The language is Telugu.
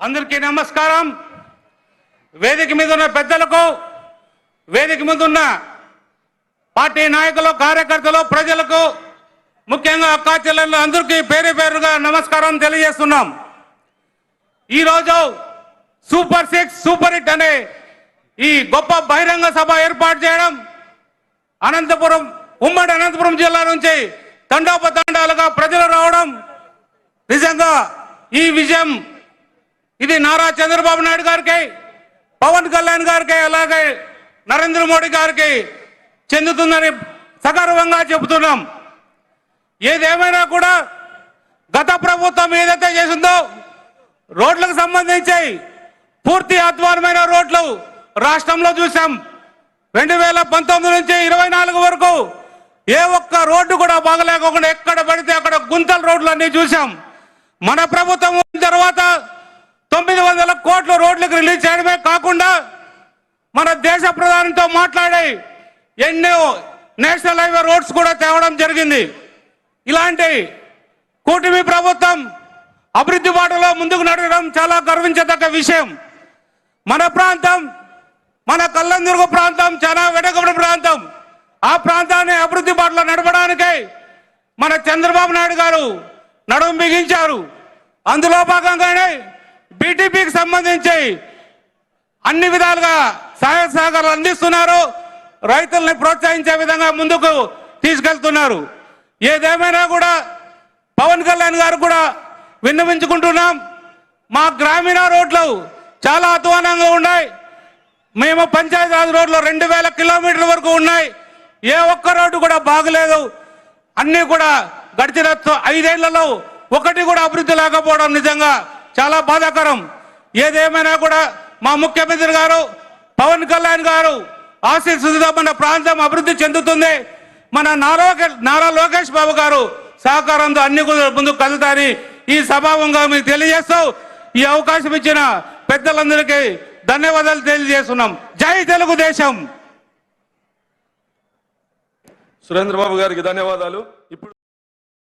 అందరికీ నమస్కారం. వేదిక మీద ఉన్న పెద్దలకు వేదిక మీద ఉన్న పార్టీ నాయకులు కార్యకర్తలు ప్రజలకు ముఖ్యంగా అక్కా చెల్లెళ్ళు అందరికీ పేరు పేరుగా నమస్కారం తెలియజేస్తున్నాం. ఈరోజు సూపర్ సిక్స్ సూపర్ హిట్ అనే ఈ గొప్ప బహిరంగ సభ ఏర్పాటు చేయడం అనంతపురం ఉమ్మడి అనంతపురం జిల్లా నుంచి తండోపతండాలుగా ప్రజలు రావడం నిజంగా ఈ విజయం ఇది నారా చంద్రబాబు నాయుడు గారికి పవన్ కళ్యాణ్ గారికి అలాగే నరేంద్ర మోడీ గారికి చెందుతుందని సగర్వంగా చెబుతున్నాం. ఏదేమైనా కూడా గత ప్రభుత్వం ఏదైతే చేసిందో రోడ్లకు సంబంధించి పూర్తి అధ్వానమైన రోడ్లు రాష్ట్రంలో చూసాం రెండు వేల పంతొమ్మిది నుంచి ఇరవై నాలుగు వరకు ఏ ఒక్క రోడ్డు కూడా బాగలేకుండా ఎక్కడ పడితే అక్కడ గుంతల రోడ్లు అన్ని చూసాం మన ప్రభుత్వం తర్వాత కోట్ల రిలీజ్ చేయడమే కాకుండా మన దేశ ప్రధానితో మాట్లాడి ఎన్నో నేషనల్ హైవే రోడ్స్ కూడా తేవడం జరిగింది. ఇలాంటి కూటమి ప్రభుత్వం అభివృద్ధి బాటలో ముందుకు నడవడం చాలా గర్వించదగ్గ విషయం. మన ప్రాంతం మన కల్లందుర్గ ప్రాంతం చాలా వెనకబడి ప్రాంతం. ఆ ప్రాంతాన్ని అభివృద్ధి బాటలో నడపడానికి మన చంద్రబాబు నాయుడు గారు నడుము బిగించారు. అందులో భాగంగానే బీటీపీకి సంబంధించి అన్ని విధాలుగా సహాయ సహకారాలు అందిస్తున్నారు. రైతుల్ని ప్రోత్సహించే విధంగా ముందుకు తీసుకెళ్తున్నారు. ఏదేమైనా కూడా పవన్ కళ్యాణ్ గారు కూడా విన్నవించుకుంటున్నాం. మా గ్రామీణ రోడ్లు చాలా అధ్వానంగా ఉన్నాయి. మేము పంచాయతీరాజ్ రోడ్లు రెండు వేల కిలోమీటర్ల వరకు ఉన్నాయి. ఏ ఒక్క రోడ్డు కూడా బాగలేదు. అన్నీ కూడా గడిచిన ఐదేళ్ళలో ఒకటి కూడా అభివృద్ధి లేకపోవడం నిజంగా చాలా బాధాకరం. ఏదేమైనా కూడా మా ముఖ్యమంత్రి గారు పవన్ కళ్యాణ్ గారు ఆశీస్సులతో మన ప్రాంతం అభివృద్ధి చెందుతుంది. మన నారా నారా లోకేష్ బాబు గారు సహకారంతో అన్ని ముందుకు కదులుతారని ఈ సభావంగా మీకు తెలియజేస్తూ ఈ అవకాశం ఇచ్చిన పెద్దలందరికీ ధన్యవాదాలు తెలియజేస్తున్నాం. జై తెలుగుదేశం! సురేంద్రబాబు గారికి ధన్యవాదాలు. ఇప్పుడు